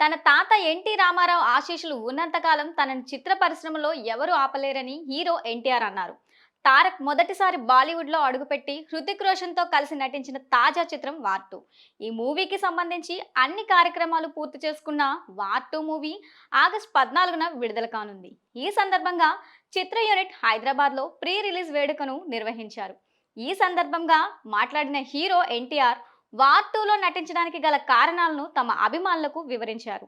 తన తాత ఎన్టీ రామారావు ఆశీస్సులు ఉన్నంతకాలం తనని చిత్ర పరిశ్రమలో ఎవరు ఆపలేరని హీరో ఎన్టీఆర్ అన్నారు. తారక్ మొదటిసారి బాలీవుడ్లో అడుగుపెట్టి హృతిక్ రోషన్తో కలిసి నటించిన తాజా చిత్రం వార్టు ఈ మూవీకి సంబంధించి అన్ని కార్యక్రమాలు పూర్తి చేసుకున్న వార్టు మూవీ ఆగస్ట్ పద్నాలుగున విడుదల కానుంది. ఈ సందర్భంగా చిత్ర యూనిట్ హైదరాబాద్లో ప్రీ రిలీజ్ వేడుకను నిర్వహించారు. ఈ సందర్భంగా మాట్లాడిన హీరో ఎన్టీఆర్ వార్ టూలో నటించడానికి గల కారణాలను తమ అభిమానులకు వివరించారు.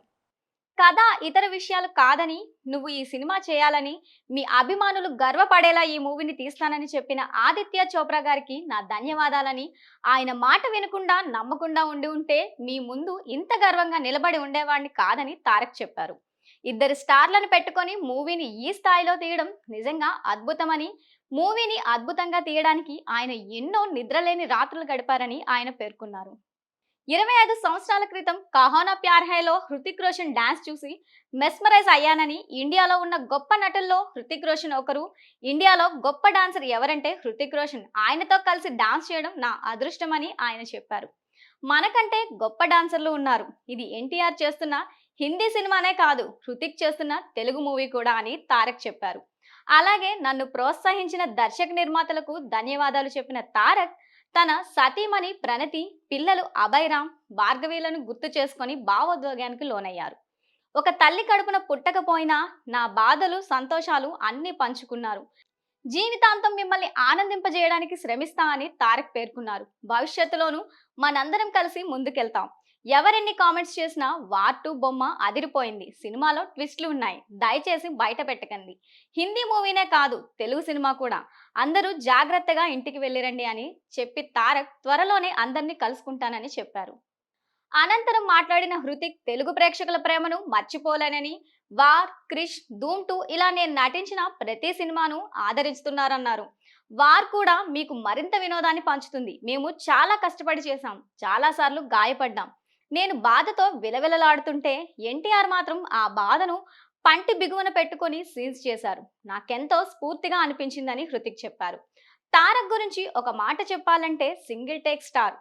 కథ ఇతర విషయాలు కాదని నువ్వు ఈ సినిమా చేయాలని మీ అభిమానులు గర్వపడేలా ఈ మూవీని తీస్తానని చెప్పిన ఆదిత్య చోప్రా గారికి నా ధన్యవాదాలని ఆయన మాట వినకుండా నమ్మకుండా ఉండి ఉంటే మీ ముందు ఇంత గర్వంగా నిలబడి ఉండేవాడిని కాదని తారక్ చెప్పారు. ఇద్దరు స్టార్లను పెట్టుకొని మూవీని ఈ స్థాయిలో తీయడం నిజంగా అద్భుతమని మూవీని అద్భుతంగా తీయడానికి ఆయన ఎన్నో నిద్రలేని రాత్రులు గడిపారని ఆయన పేర్కొన్నారు. ఇరవై ఐదు సంవత్సరాల క్రితం కహోనా ప్యార్ హైలో హృతిక్ రోషన్ డాన్స్ చూసి మెస్మరైజ్ అయ్యానని ఇండియాలో ఉన్న గొప్ప నటుల్లో హృతిక్ రోషన్ ఒకరు. ఇండియాలో గొప్ప డాన్సర్ ఎవరంటే హృతిక్ రోషన్. ఆయనతో కలిసి డాన్స్ చేయడం నా అదృష్టమని ఆయన చెప్పారు. మనకంటే గొప్ప డాన్సర్లు ఉన్నారు. ఇది ఎన్టీఆర్ చేస్తున్న హిందీ సినిమానే కాదు హృతిక్ చేస్తున్న తెలుగు మూవీ కూడా అని తారక్ చెప్పారు. అలాగే నన్ను ప్రోత్సహించిన దర్శక నిర్మాతలకు ధన్యవాదాలు చెప్పిన తారక్ తన సతీమణి ప్రణతి పిల్లలు అభయరామ్ భార్గవీలను గుర్తు చేసుకొని భావోద్వేగానికి లోనయ్యారు. ఒక తల్లి కడుపున పుట్టకపోయినా నా బాధలు సంతోషాలు అన్నీ పంచుకున్నారు. జీవితాంతం మిమ్మల్ని ఆనందింపజేయడానికి శ్రమిస్తా అని తారక్ పేర్కొన్నారు. భవిష్యత్తులోనూ మనందరం కలిసి ముందుకెళ్తాం. ఎవరెన్ని కామెంట్స్ చేసినా వార్టు బొమ్మ అదిరిపోయింది. సినిమాలో ట్విస్ట్లు ఉన్నాయి. దయచేసి బయట పెట్టకండి. హిందీ మూవీనే కాదు తెలుగు సినిమా కూడా. అందరూ జాగ్రత్తగా ఇంటికి వెళ్ళిరండి అని చెప్పి తారక్ త్వరలోనే అందరినీ కలుసుకుంటానని చెప్పారు. అనంతరం మాట్లాడిన హృతిక్ తెలుగు ప్రేక్షకుల ప్రేమను మర్చిపోలేనని వార్ క్రిష్ ధూమ్ టూ ఇలా నేను నటించిన ప్రతి సినిమాను ఆదరిస్తున్నారన్నారు. వార్ కూడా మీకు మరింత వినోదాన్ని పంచుతుంది. మేము చాలా కష్టపడి చేశాం. చాలాసార్లు గాయపడ్డాం. నేను బాధతో విలవిలలాడుతుంటే ఎన్టీఆర్ మాత్రం ఆ బాధను పంటి బిగువన పెట్టుకొని సీన్స్ చేశారు. నాకెంతో స్ఫూర్తిగా అనిపించిందని హృతిక్ చెప్పారు. తారక్ గురించి ఒక మాట చెప్పాలంటే సింగిల్ టేక్ స్టార్.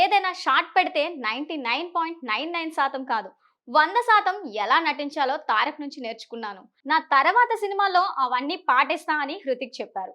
ఏదైనా షార్ట్ పెడితే ninety nine point nine nine శాతం కాదు. వంద శాతం ఎలా నటించాలో తారక్ నుంచి నేర్చుకున్నాను. నా తర్వాత సినిమాలో అవన్నీ పాటిస్తా అని హృతిక్ చెప్పారు.